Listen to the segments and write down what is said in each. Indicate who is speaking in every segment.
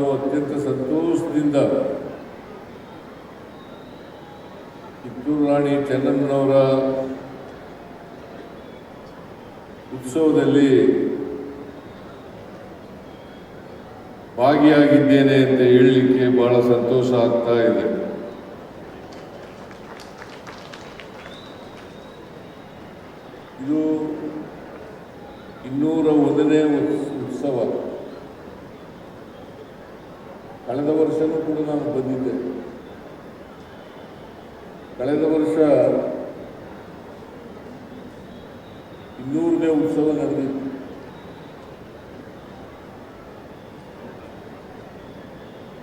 Speaker 1: ನಾವು ಅತ್ಯಂತ ಸಂತೋಷದಿಂದ ಕಿತ್ತೂರು ರಾಣಿ ಚೆನ್ನಮ್ಮನವರ ಉತ್ಸವದಲ್ಲಿ ಭಾಗಿಯಾಗಿದ್ದೇನೆ ಅಂತ ಹೇಳಲಿಕ್ಕೆ ಬಹಳ ಸಂತೋಷ ಆಗ್ತಾ ಇದೆ. ಇದು ಇನ್ನೂರ ಒಂದನೇ ಉತ್ಸ್- ಉತ್ಸವ. ಕಳೆದ ವರ್ಷವೂ ಕೂಡ ನಾನು ಬಂದಿದ್ದೆ. ಕಳೆದ ವರ್ಷ ಇನ್ನೂರನೇ ಉತ್ಸವ ನಡೆದಿತ್ತು.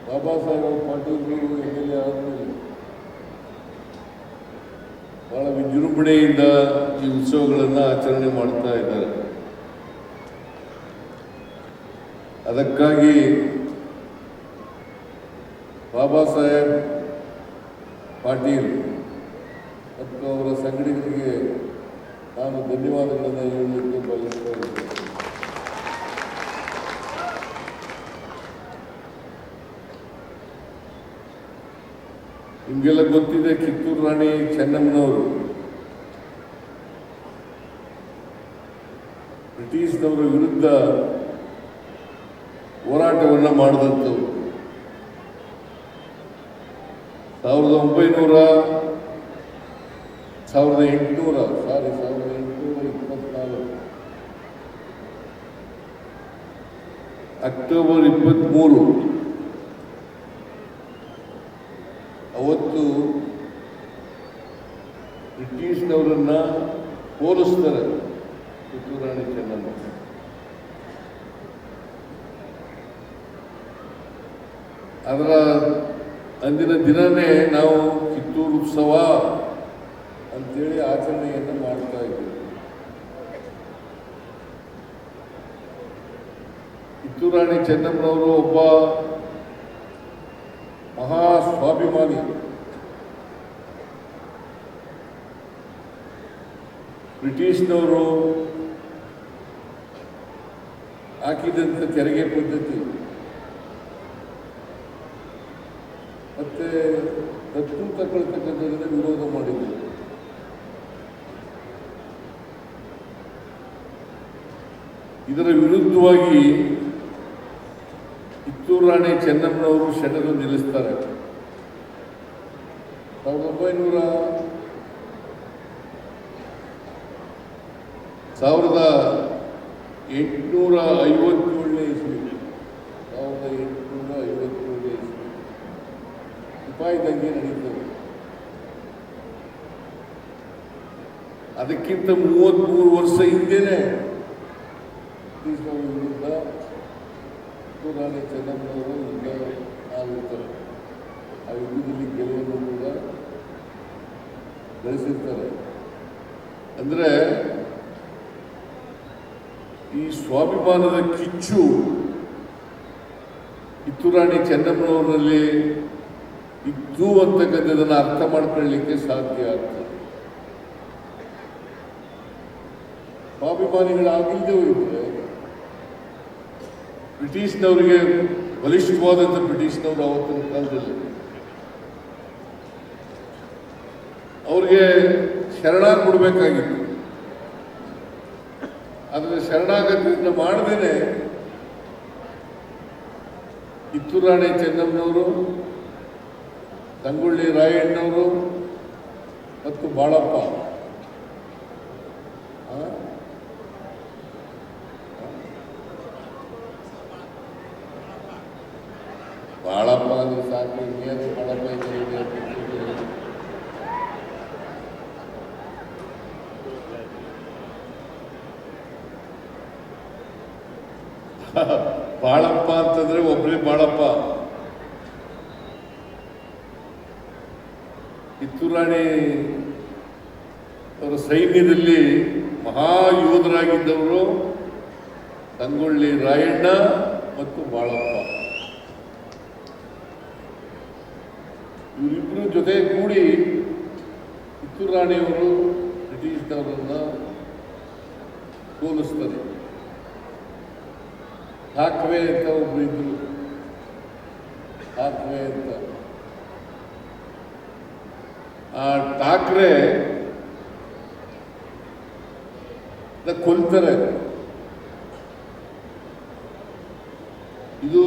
Speaker 1: ಬಾಬಾ ಸಾಹೇಬ್ ಪಾಟೀಲ್ಗಳು ಹೇಳಿ ಆದಮೇಲೆ ಬಹಳ ವಿಜೃಂಭಣೆಯಿಂದ ಈ ಉತ್ಸವಗಳನ್ನು ಆಚರಣೆ ಮಾಡ್ತಾ ಇದ್ದಾರೆ. ಅದಕ್ಕಾಗಿ ಬಾಬಾ ಸಾಹೇಬ್ ಪಾಟೀಲ್ ಮತ್ತು ಅವರ ಸಂಘಟನೆಗೆ ನಾನು ಧನ್ಯವಾದಗಳನ್ನು ಹೇಳಲಿಕ್ಕೆ ಬಯಸ್ತಾ ಇದ್ದೇನೆ. ನಿಮಗೆಲ್ಲ ಗೊತ್ತಿದೆ ಕಿತ್ತೂರು ರಾಣಿ ಚೆನ್ನಮ್ಮನವರು. ಬ್ರಿಟಿಷ್ನವರ ವಿರುದ್ಧ ಹೋರಾಟವನ್ನು ಮಾಡಿದಂಥವ್ರು. ಸಾವಿರದ ಒಂಬೈನೂರ ಸಾವಿರದ ಎಂಟುನೂರ, ಸಾರಿ, ಸಾವಿರದ ಎಂಟುನೂರ ಇಪ್ಪತ್ನಾಲ್ಕು. ಅಕ್ಟೋಬರ್ ಇಪ್ಪತ್ತ್ಮೂರು. ಅವತ್ತು ಬ್ರಿಟಿಷ್ನವರನ್ನ ಹೋಲಿಸ್ತಾರೆ ಕಿತ್ತೂರು ರಾಣಿ ಚೆನ್ನಮ್ಮ. ಅದರ ಅಂದಿನ ದಿನವೇ ನಾವು ಕಿತ್ತೂರು ಉತ್ಸವ ಅಂತೇಳಿ ಆಚರಣೆಯನ್ನು ಮಾಡ್ತಾ ಇದ್ದೀವಿ. ಕಿತ್ತೂರು ರಾಣಿ ಚೆನ್ನಮ್ಮನವರು ಒಬ್ಬ ಮಹಾ ಸ್ವಾಭಿಮಾನಿ. ಬ್ರಿಟಿಷ್ನವರು ಹಾಕಿದಂಥ ತೆರಿಗೆ ಪದ್ಧತಿ. ಮತ್ತೆ ಹತ್ತು ತಗೊಳ್ತಕ್ಕಂಥದ್ದನ್ನು ವಿರೋಧ ಮಾಡಿದ್ರು. ಇದರ ವಿರುದ್ಧವಾಗಿ ಕಿತ್ತೂರು ರಾಣಿ ಚೆನ್ನಮ್ಮನವರು ಸೆಣೆದು ನಿಲ್ಲಿಸ್ತಾರೆ. ಸಾವಿರದ ಒಂಬೈನೂರ ಸಾವಿರದ ಎಂಟುನೂರ ಐವತ್ತೇಳನೇ ಇಸ್ವಿ ಸಾವಿರದ ಎಂಟುನೂರ ಐವತ್ತೇಳನೇ ಇಸ್ವಿ ಸಿಪಾಯಿ ಇದ್ದಂಗೆ ನಡೀತದೆ. ಅದಕ್ಕಿಂತ ಮೂವತ್ತ್ಮೂರು ವರ್ಷ ಬ್ರಿಟಿಷ್ನವರ ವಿರುದ್ಧ ರಾಣಿ ಚೆನ್ನಮ್ಮನವರು ಈಗ ಆಗುತ್ತಾರೆ ಆ ಯುದ್ಧದಲ್ಲಿ ಗೆಲುವನ್ನು ಕೂಡ ಗಳಿಸಿರ್ತಾರೆ. ಅಂದರೆ ಈ ಸ್ವಾಭಿಮಾನದ ಕಿಚ್ಚು ಕಿತ್ತೂರಾಣಿ ಚೆನ್ನಮ್ಮನವರಲ್ಲಿ ಇದ್ದು ಅಂತಕ್ಕಂಥದ್ದನ್ನು ಅರ್ಥ ಮಾಡ್ಕೊಳ್ಳಿಕ್ಕೆ ಸಾಧ್ಯ ಆಗ್ತದೆ. ಸ್ವಾಭಿಮಾನಿಗಳಾಗಿಲ್ಲದೆ ಹೋಗಿದ್ರೆ ಬ್ರಿಟಿಷ್ನವರಿಗೆ ಬಲಿಷ್ಠವಾದಂಥ ಬ್ರಿಟಿಷ್ನವರು ಆವತ್ತಿನ ಕಾಲದಲ್ಲಿ ಅವ್ರಿಗೆ ಶರಣ ಕೊಡಬೇಕಾಗಿತ್ತು ಆದರೆ ಶರಣಾಗತಿಯಿಂದ ಮಾಡದೇನೆ ಕಿತ್ತೂರಾಣಿ ಚೆನ್ನಮ್ಮನವರು ಸಂಗೊಳ್ಳಿ ರಾಯಣ್ಣವರು ಮತ್ತು ಬಾಳಪ್ಪ ಆ? ಬಾಳಪ್ಪ ಅಂದ್ರೆ ಸಾಕು ಇನ್ನೇನು ಬಾಳಪ್ಪ ಇದ್ದಾರೆ ಬಾಳಪ್ಪ ಅಂತಂದ್ರೆ ಒಬ್ಬರೇ ಬಾಳಪ್ಪ ಕಿತ್ತೂರಾಣಿ ಅವರ ಸೈನ್ಯದಲ್ಲಿ ಮಹಾಯೋಧರಾಗಿದ್ದವರು ತಂಗೊಳ್ಳಿ ರಾಯಣ್ಣ ಮತ್ತು ಬಾಳಪ್ಪ. ಇವರಿಬ್ಬರು ಜೊತೆ ಕೂಡಿ ಕಿತ್ತೂರು ರಾಣಿಯವರು ಬ್ರಿಟಿಷ್ನವರನ್ನ ಸೋಲಿಸ್ತಾರೆ ಠಾಕ್ರೆ ಅಂತ ಒಬ್ಬರು ಇದ್ರು. ಠಾಕ್ರೆ ಅಂತ. ಠಾಕ್ರೆ ಕೊಲ್ತಾರೆ ಇದು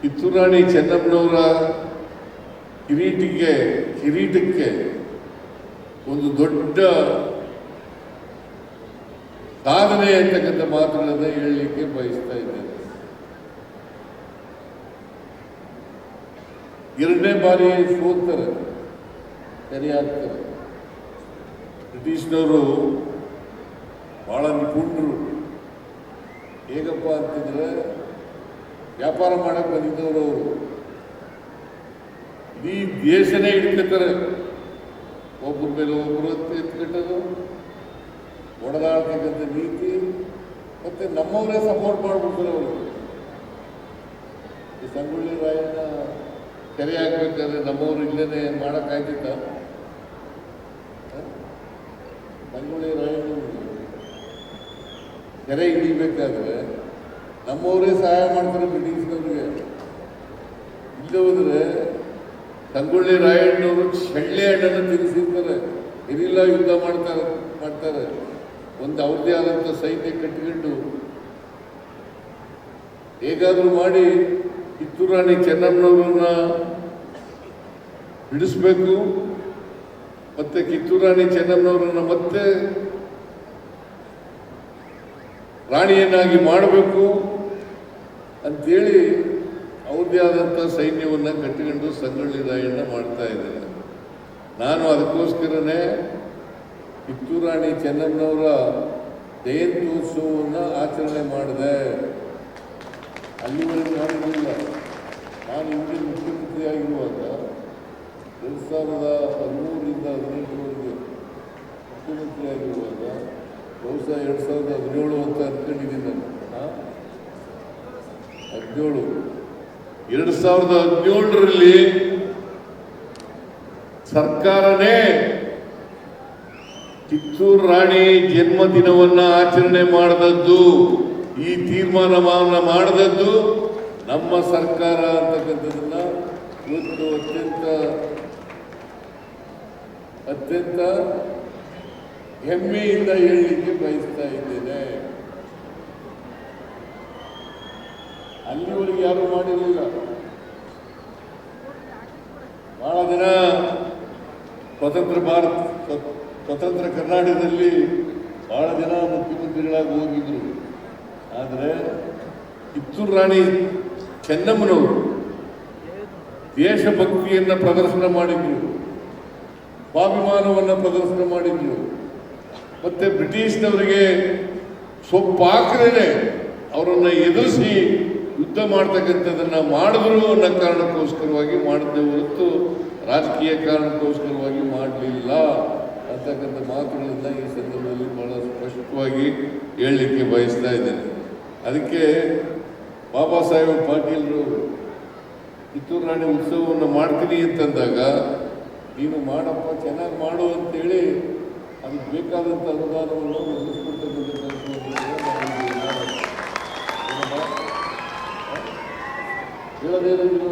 Speaker 1: ಕಿತ್ತೂರಾಣಿ ಚೆನ್ನಮ್ಮನವರ ಕಿರೀಟಿಗೆ, ಕಿರೀಟಕ್ಕೆ ಒಂದು ದೊಡ್ಡ ಸಾಧನೆ ಅಂತಕ್ಕಂಥ ಮಾತುಗಳನ್ನು ಹೇಳಲಿಕ್ಕೆ ಬಯಸ್ತಾ ಇದ್ದೇನೆ. ಎರಡನೇ ಬಾರಿ ಸೋತ್ತಾರೆ ಸರಿಯಾಗ್ತಾರೆ ಬ್ರಿಟಿಷ್ನವರು ಭಾಳ ನಿಪುಣರು. ಹೇಗಪ್ಪ ಅಂತಿದ್ರೆ, ವ್ಯಾಪಾರ ಮಾಡಕ್ಕೆ ಬಂದಿದ್ದವರು ಅವರು. ಇಡೀ ದೇಶನೇ ಹಿಡ್ಕೊತಾರೆ ಒಬ್ಬರ ಮೇಲೆ ಒಬ್ಬರು ಎತ್ಕಟ್ಟೋದು ಒಡೆದಾಡ್ತಕ್ಕಂಥ ನೀತಿ, ಮತ್ತೆ ನಮ್ಮವರೇ ಸಪೋರ್ಟ್ ಮಾಡ್ಬಿಡ್ತಾರೆ ಅವರು. ಈ ಸಂಗೊಳ್ಳಿ ರಾಯಣ್ಣ ಕೆರೆ ಹಾಕ್ಬೇಕಾದ್ರೆ ನಮ್ಮವರು ಇಲ್ಲೇನೆ ಮಾಡೋಕ್ಕಾಗ್ತಿತ್ತ ಸಂಗೊಳ್ಳಿ ರಾಯಣ್ಣ ಕೆರೆ ಹಿಡಿಬೇಕಾದ್ರೆ ನಮ್ಮವರೇ ಸಹಾಯ ಮಾಡ್ತಾರೆ ಬ್ರಿಟಿಷ್ನವ್ರಿಗೆ ಇಲ್ಲಿ ಹೋದ್ರೆ ಸಂಗೊಳ್ಳಿ ರಾಯಣ್ಣವರು ಚಳ್ಳೆ ಹಣ್ಣನ್ನು ತಿನ್ನಿಸಿರ್ತಾರೆ. ಇರಿಲ್ಲ ಯುದ್ಧ ಮಾಡ್ತಾರೆ ಮಾಡ್ತಾರೆ. ಒಂದು ಅವ್ರದ್ದೇ ಆದಂಥ ಸೈನ್ಯ ಕಟ್ಟಿಕೊಂಡು ಹೇಗಾದರೂ ಮಾಡಿ ಕಿತ್ತೂರು ರಾಣಿ ಚೆನ್ನಮ್ಮನವ್ರನ್ನ ಬಿಡಿಸ್ಬೇಕು, ಮತ್ತೆ ಕಿತ್ತೂರು ರಾಣಿ ಚೆನ್ನಮ್ಮನವ್ರನ್ನ ಮತ್ತೆ ರಾಣಿಯನ್ನಾಗಿ ಮಾಡಬೇಕು ಅಂತೇಳಿ ಅವ್ರದ್ದೇ ಆದಂಥ ಸೈನ್ಯವನ್ನು ಕಟ್ಟಿಕೊಂಡು ಸಂಗೊಳ್ಳಿ ರಾಯಣ್ಣ ಮಾಡ್ತಾ ಇದ್ದಾರೆ. ನಾನು ಅದಕ್ಕೋಸ್ಕರನೇ ಕಿತ್ತೂರು ರಾಣಿ ಚೆನ್ನಮ್ಮನವರ ಜಯಂತ್ಯೋತ್ಸವವನ್ನು ಆಚರಣೆ ಮಾಡಿದೆ. ಅಲ್ಲಿವರೆಗೂ ನಾನು ಹಿಂದೆ ಮುಖ್ಯಮಂತ್ರಿ ಆಗಿರುವಾಗ ಎರಡು ಸಾವಿರದ ಹದಿಮೂರರಿಂದ ಹದಿನೆಂಟರವರೆಗೆ ಮುಖ್ಯಮಂತ್ರಿ ಆಗಿರುವಾಗ ಬಹುಶಃ ಎರಡು ಸಾವಿರದ ಹದಿನೇಳು ಅಂತ ಅಂದ್ಕೊಂಡಿದ್ದೀನಿ ನಾನು? ಹದಿನೇಳು ಎರಡು ಸಾವಿರದ ಹದಿನೇಳರಲ್ಲಿ ಸರ್ಕಾರನೇ ಕಿತ್ತೂರು ರಾಣಿ ಜನ್ಮದಿನವನ್ನ ಆಚರಣೆ ಮಾಡದದ್ದು, ಈ ತೀರ್ಮಾನವನ್ನ ಮಾಡದದ್ದು ನಮ್ಮ ಸರ್ಕಾರ ಅಂತಕ್ಕಂಥದ್ದನ್ನು ಇವತ್ತು ಅತ್ಯಂತ ಅತ್ಯಂತ ಹೆಮ್ಮೆಯಿಂದ ಹೇಳಲಿಕ್ಕೆ ಬಯಸ್ತಾ ಇದ್ದೇನೆ. ಅಲ್ಲಿವರೆಗೆ ಯಾರು ಮಾಡಿರಲಿಲ್ಲ. ಬಹಳ ದಿನ ಸ್ವತಂತ್ರ ಭಾರತ ಸ್ವ- ಸ್ವತಂತ್ರ ಕರ್ನಾಟಕದಲ್ಲಿ ಬಹಳ ದಿನ ಮುಖ್ಯಮಂತ್ರಿಗಳಾಗಿ ಹೋಗಿದ್ರು. ಆದರೆ ಕಿತ್ತೂರು ರಾಣಿ ಚೆನ್ನಮ್ಮನವರು ದೇಶಭಕ್ತಿಯನ್ನು ಪ್ರದರ್ಶನ ಮಾಡಿದ್ರು. ಸ್ವಾಭಿಮಾನವನ್ನು ಪ್ರದರ್ಶನ ಮಾಡಿದ್ರು. ಮತ್ತು ಬ್ರಿಟಿಷ್ನವರಿಗೆ ಸೊಪ್ಪು ಅವರನ್ನು ಅವರನ್ನ ಎದುರಿಸಿ ಯುದ್ಧ ಮಾಡ್ತಕ್ಕಂಥದ್ದನ್ನು ಮಾಡಿದ್ರು ಅನ್ನೋ ಕಾರಣಕ್ಕೋಸ್ಕರವಾಗಿ ಮಾಡಿದ್ದೆ ಹೊರತು ರಾಜಕೀಯ ಕಾರಣಕ್ಕೋಸ್ಕರವಾಗಿ ಮಾಡಲಿಲ್ಲ ಅಂತಕ್ಕಂಥ ಮಾತುಗಳನ್ನು ಈ ಸಂದರ್ಭದಲ್ಲಿ ಬಹಳ ಸ್ಪಷ್ಟವಾಗಿ ಹೇಳಲಿಕ್ಕೆ ಬಯಸ್ತಾ ಇದ್ದೇನೆ. ಅದಕ್ಕೆ ಬಾಬಾ ಸಾಹೇಬ್ ಪಾಟೀಲ್ರು, ಕಿತ್ತೂರು ರಾಣಿ ಉತ್ಸವವನ್ನು ಮಾಡ್ತೀನಿ ಅಂತಂದಾಗ, ನೀನು ಮಾಡಪ್ಪ, ಚೆನ್ನಾಗಿ ಮಾಡು ಅಂತೇಳಿ ಅದಕ್ಕೆ ಬೇಕಾದಂಥ ಅನುದಾನವನ್ನು? ಹೇಳೋದೇನು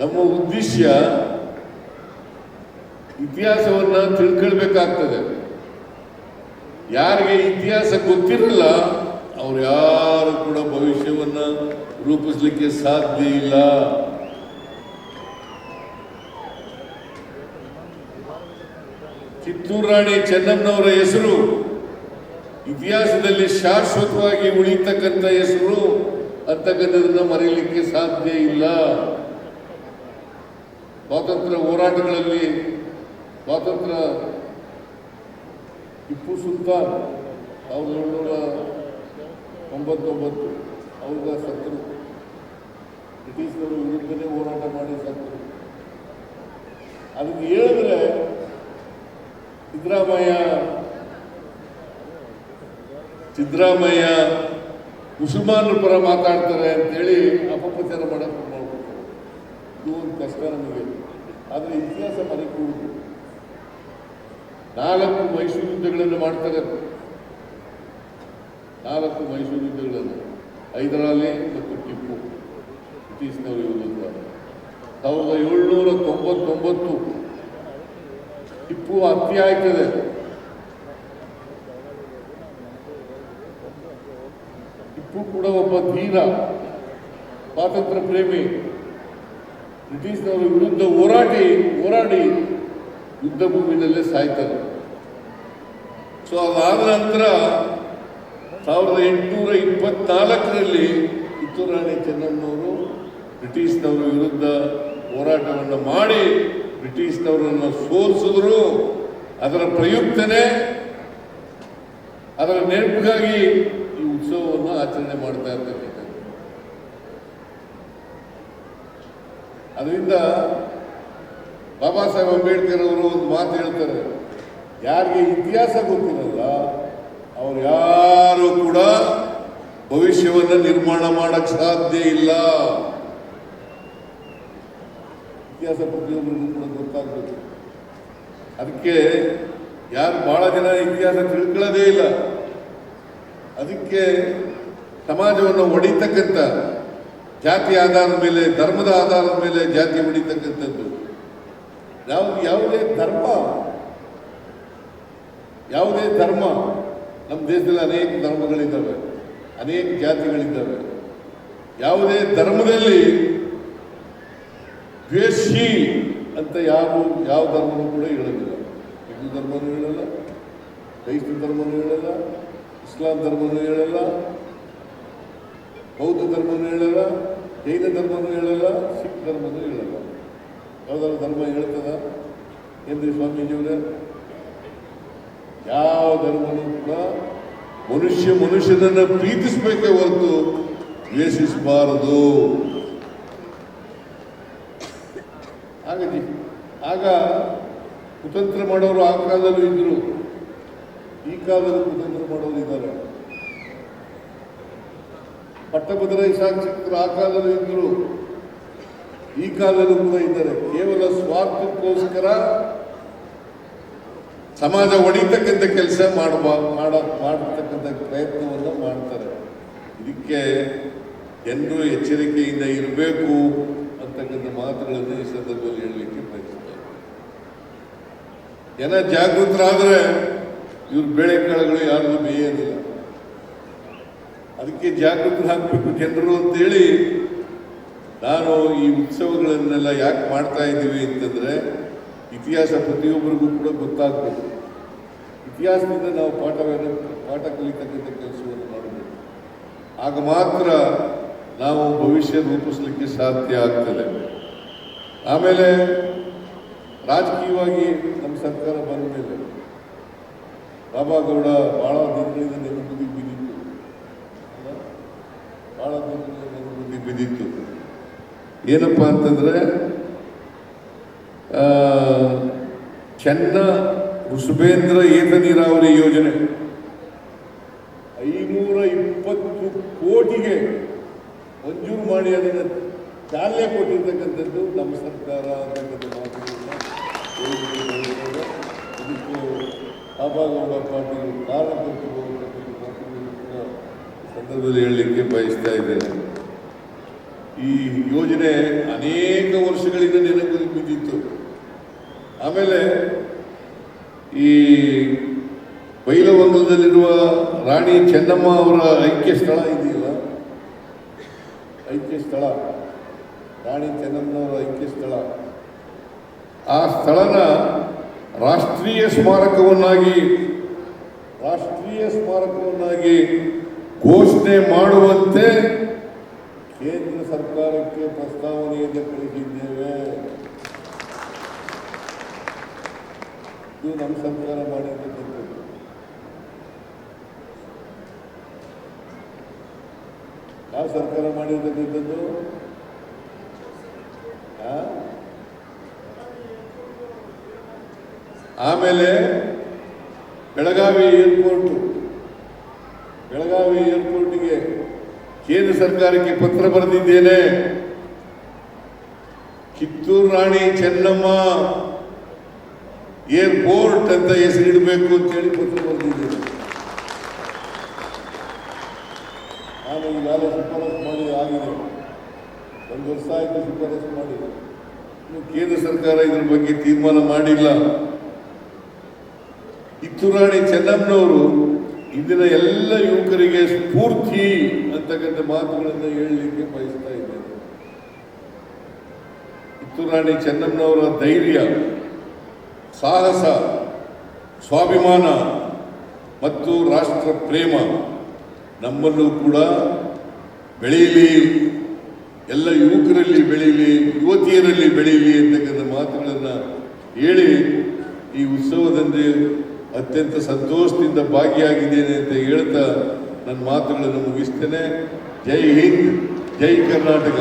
Speaker 1: ನಮ್ಮ ಉದ್ದೇಶ ಇತಿಹಾಸವನ್ನ ತಿಳ್ಕೊಳ್ಬೇಕಾಗ್ತದೆ. ಯಾರಿಗೆ ಇತಿಹಾಸ ಗೊತ್ತಿರಲ್ಲ, ಅವ್ರು ಯಾರು ಕೂಡ ಭವಿಷ್ಯವನ್ನ ರೂಪಿಸಲಿಕ್ಕೆ ಸಾಧ್ಯ ಇಲ್ಲ. ಕಿತ್ತೂರು ರಾಣಿ ಚೆನ್ನಮ್ಮನವರ ಹೆಸರು ಇತಿಹಾಸದಲ್ಲಿ ಶಾಶ್ವತವಾಗಿ ಉಳಿತಕ್ಕಂಥ ಹೆಸರು ಅಂತಕ್ಕಂಥದನ್ನ ಮರೆಯಲಿಕ್ಕೆ ಸಾಧ್ಯ ಇಲ್ಲ. ಸ್ವಾತಂತ್ರ್ಯ ಹೋರಾಟಗಳಲ್ಲಿ ಸ್ವಾತಂತ್ರ್ಯ ಟಿಪ್ಪು ಸುಲ್ತಾನ್ ಸಾವಿರದ ಏಳ್ನೂರ ತೊಂಬತ್ತೊಂಬತ್ತು. ಅವ್ರಿಗೆ ಸತ್ತರು ಬ್ರಿಟಿಷರು ವಿರುದ್ಧನೇ ಹೋರಾಟ ಮಾಡಿ ಸತ್ತರು ಅದಕ್ಕೆ ಹೇಳಿದ್ರೆ ಸಿದ್ದರಾಮಯ್ಯ ಸಿದ್ದರಾಮಯ್ಯ ಮುಸಲ್ಮಾನರ ಪರ ಮಾತಾಡ್ತಾರೆ ಅಂತೇಳಿ ಅಪಪ್ರಚಾರ ಮಾಡೋಕೆ ಮಾಡ್ಬಿಡ್ತಾರೆ ಇದು ಒಂದು ಕಷ್ಟ ನಮಗೆ. ಆದರೆ ಇತಿಹಾಸ ಮರೆಕೂಡುದು ನಾಲ್ಕು ಮೈಸೂರು ಯುದ್ಧಗಳನ್ನು ಮಾಡ್ತಾರೆ ನಾಲ್ಕು ಮೈಸೂರು ಯುದ್ಧಗಳನ್ನು. ಹೈದರಾಲಿ ಮತ್ತು ಟಿಪ್ಪು. ಬ್ರಿಟಿಷ್ನವರು ವಿರುದ್ಧ ಸಾವಿರದ ಏಳ್ನೂರ ತೊಂಬತ್ತೊಂಬತ್ತು ಟಿಪ್ಪು ಹತ್ಯೆ ಆಯ್ತದೆ. ಟಿಪ್ಪು ಕೂಡ ಒಬ್ಬ ಧೀರ, ಸ್ವಾತಂತ್ರ್ಯ ಪ್ರೇಮಿ. ಬ್ರಿಟಿಷ್ನವರ ವಿರುದ್ಧ ಹೋರಾಡಿ ಹೋರಾಡಿ ಯುದ್ಧ ಭೂಮಿನಲ್ಲೇ ಸಾಯ್ತಾರೆ ಸೊ ಅದಾದ ನಂತರ ಸಾವಿರದ ಎಂಟುನೂರ ಇಪ್ಪತ್ನಾಲ್ಕರಲ್ಲಿ ಕಿತ್ತೂರು ರಾಣಿ ಚೆನ್ನಮ್ಮನವರು ಬ್ರಿಟಿಷ್ನವರ ವಿರುದ್ಧ ಹೋರಾಟವನ್ನು ಮಾಡಿ ಬ್ರಿಟಿಷ್ನವರನ್ನು ಸೋಲಿಸಿದ್ರು ಅದರ ಪ್ರಯುಕ್ತನೇ ಅದರ ನೆನಪಿಗಾಗಿ ಈ ಉತ್ಸವವನ್ನು ಆಚರಣೆ ಮಾಡ್ತಾ ಇರ್ತಕ್ಕಂಥದ್ದು. ಅದರಿಂದ ಬಾಬಾ ಸಾಹೇಬ್ ಅಂಬೇಡ್ಕರ್ ಅವರು ಒಂದು ಮಾತು ಹೇಳ್ತಾರೆ. ಯಾರಿಗೆ ಇತಿಹಾಸ ಗೊತ್ತಿರಲ್ಲ, ಅವ್ರು ಯಾರು ಕೂಡ ಭವಿಷ್ಯವನ್ನು ನಿರ್ಮಾಣ ಮಾಡಕ್ ಸಾಧ್ಯ ಇಲ್ಲ. ಇತಿಹಾಸ ಪ್ರತಿಯೊಬ್ಬರಿಗೂ ಕೂಡ ಗೊತ್ತಾಗಬೇಕು. ಅದಕ್ಕೆ ಯಾರು ಬಹಳ ಜನ ಇತಿಹಾಸ ತಿಳ್ಕೊಳ್ಳೋದೇ ಇಲ್ಲ. ಅದಕ್ಕೆ ಸಮಾಜವನ್ನು ಒಡಿತಕ್ಕಂಥ ಜಾತಿ ಆಧಾರದ ಮೇಲೆ, ಧರ್ಮದ ಆಧಾರದ ಮೇಲೆ ಜಾತಿ ಹೊಡಿತಕ್ಕಂಥದ್ದು ಯಾವ್ದು ಯಾವುದೇ ಧರ್ಮ ಯಾವುದೇ ಧರ್ಮ ನಮ್ಮ ದೇಶದಲ್ಲಿ ಅನೇಕ ಧರ್ಮಗಳಿದ್ದಾವೆ, ಅನೇಕ ಜಾತಿಗಳಿದ್ದಾವೆ. ಯಾವುದೇ ಧರ್ಮದಲ್ಲಿ ದ್ವೇಷಿ ಅಂತ ಯಾವ ಯಾವ ಧರ್ಮನೂ ಕೂಡ ಹೇಳೋದಿಲ್ಲ ಹಿಂದೂ ಧರ್ಮನೂ ಹೇಳಲ್ಲ, ಕ್ರೈಸ್ತ ಧರ್ಮನೂ ಹೇಳಲ್ಲ, ಇಸ್ಲಾಂ ಧರ್ಮನೂ ಹೇಳಲ್ಲ, ಬೌದ್ಧ ಧರ್ಮನೂ ಹೇಳಲ್ಲ, ಜೈನ ಧರ್ಮನೂ ಹೇಳಲ್ಲ, ಸಿಖ್ ಧರ್ಮನೂ ಹೇಳಲ್ಲ. ಯಾವ್ದಾದ್ರು ಧರ್ಮ ಹೇಳ್ತದ? ಏನ್ರಿ ಸ್ವಾಮೀಜಿಯವರೇ ಯಾವ ಧರ್ಮನೂ ಕೂಡ ಮನುಷ್ಯ ಮನುಷ್ಯನನ್ನ ಪ್ರೀತಿಸಬೇಕೇ ಹೊರತು ದ್ವೇಷಿಸಬಾರದು. ಜಿ- ಆಗ ಕುತಂತ್ರ ಮಾಡೋರು ಆ ಕಾಲದಲ್ಲೂ ಇದ್ರು. ಈ ಕಾಲದಲ್ಲೂ ಕುತಂತ್ರ ಮಾಡೋರು ಇದ್ದಾರೆ. ಪಟ್ಟಭದ್ರ ಶಾಸಕರು ಆ ಕಾಲದಲ್ಲೂ ಇದ್ರು. ಈ ಕಾಲದಲ್ಲೂ ಕೂಡ ಇದ್ದಾರೆ. ಕೇವಲ ಸ್ವಾರ್ಥಕ್ಕೋಸ್ಕರ ಸಮಾಜ ಒಡಿತಕ್ಕಂಥ ಕೆಲಸ ಮಾಡುವ, ಮಾಡ, ಮಾಡತಕ್ಕಂಥ ಪ್ರಯತ್ನವನ್ನು ಮಾಡ್ತಾರೆ. ಇದಕ್ಕೆ ಜನರು ಎಚ್ಚರಿಕೆಯಿಂದ ಇರಬೇಕು ಅಂತಕ್ಕಂಥ ಮಾತುಗಳನ್ನು ಈ ಸಂದರ್ಭದಲ್ಲಿ ಹೇಳಲಿಕ್ಕೆ ಬಯಸ್ತಾರೆ ಜನ ಜಾಗೃತರಾದರೆ ಇವ್ರ ಬೇಳೆ ಕಾಳುಗಳು ಯಾರಿಗೂ ಬೇಯೋದಿಲ್ಲ. ಅದಕ್ಕೆ ಜಾಗೃತರಾಗಬೇಕು ಜನರು ಅಂತೇಳಿ ನಾನು ಈ ಉತ್ಸವಗಳನ್ನೆಲ್ಲ ಯಾಕೆ ಮಾಡ್ತಾ ಇದ್ದೀವಿ ಅಂತಂದರೆ, ಇತಿಹಾಸ ಪ್ರತಿಯೊಬ್ಬರಿಗೂ ಕೂಡ ಗೊತ್ತಾಗಬೇಕು. ಇತಿಹಾಸದಿಂದ ನಾವು ಪಾಠವನ್ನು, ಪಾಠ ಕಲಿತಕ್ಕಂಥ ಕೆಲಸವನ್ನು ಮಾಡಬೇಕು. ಆಗ ಮಾತ್ರ ನಾವು ಭವಿಷ್ಯ ರೂಪಿಸಲಿಕ್ಕೆ ಸಾಧ್ಯ ಆಗ್ತದೆ. ಆಮೇಲೆ ರಾಜಕೀಯವಾಗಿ ನಮ್ಮ ಸರ್ಕಾರ ಬಂದ ಮೇಲೆ ಬಾಬಾ ಗೌಡ ಬಹಳ ದಿನಗಳಿಂದ ನೆನಪುದಿಗೆ ಬಿದ್ದಿತ್ತು ಭಾಳ ದಿನಗಳಿಂದ ನೆನಪುದಿಗೆ ಬಿದ್ದಿತ್ತು ಏನಪ್ಪ ಅಂತಂದರೆ ಚೆನ್ನ ಋಷಭೇಂದ್ರ ಏತ ನೀರಾವರಿ ಯೋಜನೆ ಐನೂರ ಇಪ್ಪತ್ತು ಕೋಟಿಗೆ ಮಂಜೂರು ಮಾಡಿ ಅದನ್ನು ಚಾಲನೆ ಕೊಟ್ಟಿರ್ತಕ್ಕಂಥದ್ದು ನಮ್ಮ ಸರ್ಕಾರ ಅಂತಕ್ಕಂಥ ಮಾತುಗಳನ್ನ ಹೇಳಿಕೆ ಇದಕ್ಕೆ ಆಬಾಗೌಡ ಪಾಟೀಲ್ ಕಾರಣಕರ್ತರು ಅಂತಕ್ಕಂಥ ಮಾತುಗಳನ್ನು ಕೂಡ ಈ ಸಂದರ್ಭದಲ್ಲಿ ಹೇಳಲಿಕ್ಕೆ ಬಯಸ್ತಾ ಇದ್ದೇನೆ ಈ ಯೋಜನೆ ಅನೇಕ ವರ್ಷಗಳಿಂದ ನೆನಪು ಬಿದ್ದಿತ್ತು ಆಮೇಲೆ ಈ ಬೈಲವಂಗದಲ್ಲಿರುವ ರಾಣಿ ಚೆನ್ನಮ್ಮ ಅವರ ಐಕ್ಯ ಸ್ಥಳ ಇದೆಯಲ್ಲ? ಐಕ್ಯ ಸ್ಥಳ. ರಾಣಿ ಚೆನ್ನಮ್ಮನವರ ಐಕ್ಯ ಸ್ಥಳ. ಆ ಸ್ಥಳನ ರಾಷ್ಟ್ರೀಯ ಸ್ಮಾರಕವನ್ನಾಗಿ ರಾಷ್ಟ್ರೀಯ ಸ್ಮಾರಕವನ್ನಾಗಿ ಘೋಷಣೆ ಮಾಡುವಂತೆ ಕೇಂದ್ರ ಸರ್ಕಾರಕ್ಕೆ ಪ್ರಸ್ತಾವನೆಯನ್ನು ಕಳಿಸಿದ್ದೇವೆ ಇದು ನಮ್ಮ ಸರ್ಕಾರ ಮಾಡಿರ್ತಕ್ಕಂಥದ್ದು ಯಾವ ಸರ್ಕಾರ ಮಾಡಿರ್ತಕ್ಕಂಥದ್ದು? ಆಮೇಲೆ ಬೆಳಗಾವಿ ಏರ್ಪೋರ್ಟ್. ಬೆಳಗಾವಿ ಏರ್ಪೋರ್ಟ್ಗೆ ಕೇಂದ್ರ ಸರ್ಕಾರಕ್ಕೆ ಪತ್ರ ಬರೆದಿದ್ದೇನೆ. ಕಿತ್ತೂರು ರಾಣಿ ಚೆನ್ನಮ್ಮ ಏರ್ಪೋರ್ಟ್ ಅಂತ ಹೆಸರಿಡಬೇಕು ಅಂತೇಳಿ ಪತ್ರ ಬರೆದಿದ್ದೀನಿ ನಾನು ಈಗಾಗಲೇ ಶಿಫಾರಸು ಮಾಡಿ ಆಗಿದೆ. ಒಂದು ವರ್ಷ ಆಯಿತು ಶಿಫಾರಸು ಮಾಡಿ. ಕೇಂದ್ರ ಸರ್ಕಾರ ಇದ್ರ ಬಗ್ಗೆ ತೀರ್ಮಾನ ಮಾಡಿಲ್ಲ. ಕಿತ್ತೂರಾಣಿ ಚೆನ್ನಮ್ಮನವರು ಇಂದಿನ ಎಲ್ಲ ಯುವಕರಿಗೆ ಸ್ಫೂರ್ತಿ ಅಂತಕ್ಕಂಥ ಮಾತುಗಳನ್ನು ಹೇಳಲಿಕ್ಕೆ ಬಯಸ್ತಾ ಇದ್ದೇನೆ. ಕಿತ್ತೂರಾಣಿ ಚೆನ್ನಮ್ಮನವರ ಧೈರ್ಯ. ಸಾಹಸ, ಸ್ವಾಭಿಮಾನ ಮತ್ತು ರಾಷ್ಟ್ರ ಪ್ರೇಮ ನಮ್ಮಲ್ಲೂ ಕೂಡ ಬೆಳೆಯಲಿ. ಎಲ್ಲ ಯುವಕರಲ್ಲಿ ಬೆಳೀಲಿ ಯುವತಿಯರಲ್ಲಿ ಬೆಳೀಲಿ ಅಂತಕ್ಕಂಥ ಮಾತುಗಳನ್ನು ಹೇಳಿ ಈ ಉತ್ಸವದಂತೆ ಅತ್ಯಂತ ಸಂತೋಷದಿಂದ ಭಾಗಿಯಾಗಿದ್ದೇನೆ ಅಂತ ಹೇಳ್ತಾ ನನ್ನ ಮಾತುಗಳನ್ನು ಮುಗಿಸ್ತೇನೆ. ಜೈ ಹಿಂದ್, ಜೈ ಕರ್ನಾಟಕ.